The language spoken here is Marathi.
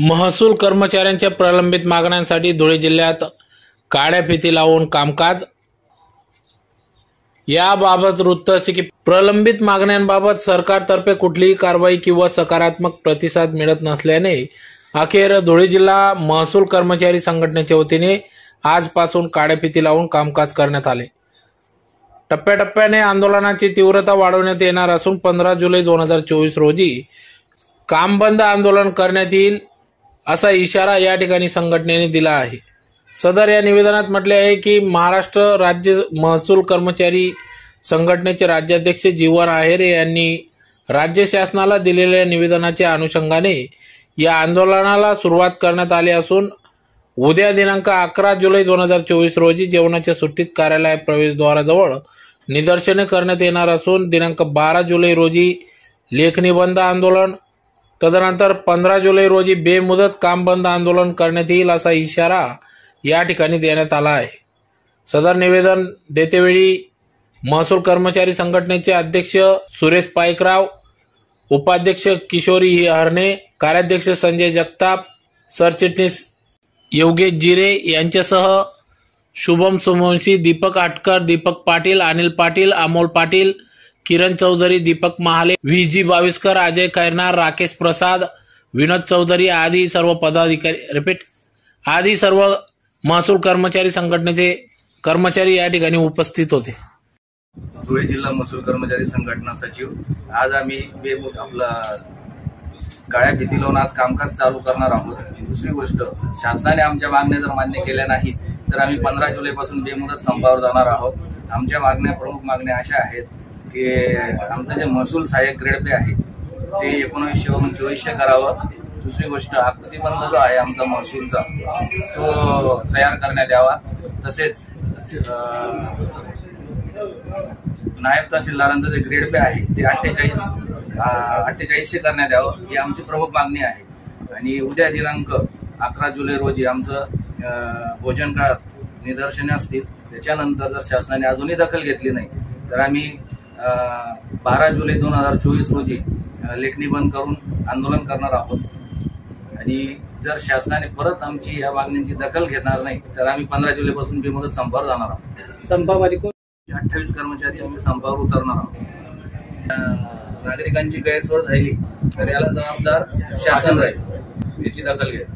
महसूल कर्मचाऱ्यांच्या प्रलंबित मागण्यांसाठी धुळे जिल्ह्यात काळ्या फिती लावून कामकाज. याबाबत वृत्त असे की प्रलंबित मागण्यांबाबत सरकारतर्फे कुठलीही कारवाई किंवा सकारात्मक प्रतिसाद मिळत नसल्याने अखेर धुळे जिल्हा महसूल कर्मचारी संघटनेच्या वतीने आजपासून काळ्या फिती लावून कामकाज करण्यात आले. टप्प्याटप्प्याने आंदोलनाची तीव्रता वाढवण्यात येणार असून पंधरा जुलै दोन हजार चोवीस रोजी काम बंद आंदोलन करण्यात येईल. असा इशारा या ठिकाणी संघटनेने दिला आहे. सदर या निवेदनात म्हटले आहे की महाराष्ट्र राज्य महसूल कर्मचारी संघटनेचे राज्याध्यक्ष जीवन आहेरे यांनी राज्य शासनाला दिलेल्या निवेदनाच्या अनुषंगाने या आंदोलनाला सुरुवात करण्यात आली असून उद्या दिनांक अकरा जुलै दोन हजार चोवीस रोजी जेवणाच्या सुट्टीत कार्यालय प्रवेशद्वाराजवळ निदर्शने करण्यात येणार असून दिनांक बारा जुलै रोजी लेखनिबंध आंदोलन तदनंतर पंधरा जुलै रोजी बेमुदत काम बंद आंदोलन करण्यात येईल असा इशारा या ठिकाणी देण्यात आला आहे. सदर निवेदन देतेवेळी महसूल कर्मचारी संघटनेचे अध्यक्ष सुरेश पायकराव उपाध्यक्ष किशोरी हरणे कार्याध्यक्ष संजय जगताप सरचिटणीस योगेश जिरे यांच्यासह शुभम सुमवंशी दीपक आटकर दीपक पाटील अनिल पाटील अमोल पाटील किरण चौधरी दीपक महाले व्ही जी बाविस्कर अजय कैरनार राकेश प्रसाद विनोद चौधरी आदी सर्व पदाधिकारी रिपीट आदी सर्व महसूल कर्मचारी संघटनेचे कर्मचारी या ठिकाणी उपस्थित होते. धुळे जिल्हा महसूल कर्मचारी संघटना सचिव. आज आम्ही बेमुद आपला काळ्या भीती लावून आज कामकाज चालू करणार आहोत. दुसरी गोष्ट शासनाने आमच्या मागण्या जर मान्य केल्या नाहीत तर आम्ही पंधरा जुलैपासून बेमुदत संपावर जाणार आहोत. आमच्या मागण्या प्रमुख मागण्या अशा आहेत की आमचं जे महसूल सहाय्यक ग्रेड पे आहे ते एकोणवीसशे वरून चोवीसशे करावं. दुसरी गोष्ट आकृतीबंध जो आहे आमचा महसूलचा तो तयार करण्यात यावा. तसेच नायब तहसीलदारांचं जे ग्रेड पे आहे ते अठ्ठेचाळीस अठ्ठेचाळीसशे करण्यात यावं ही आमची प्रमुख मागणी आहे. आणि उद्या दिनांक अकरा जुलै रोजी आमचं भोजन काळात निदर्शने असतील. त्याच्यानंतर जर शासनाने अजूनही दखल घेतली नाही तर आम्ही बारा जुलै दोन हजार चोवीस रोजी लेखणी बंद करून आंदोलन करणार आहोत. आणि जर शासनाने परत आमची या मागण्यांची दखल घेणार नाही तर आम्ही पंधरा जुलैपासून बेमुदत संपावर जाणार आहोत. संपामध्ये कोण? अठ्ठावीस कर्मचारी आम्ही संपावर उतरणार आहोत. नागरिकांची गैरसोय झाली तर याला जबाबदार शासन राहील याची दखल घ्या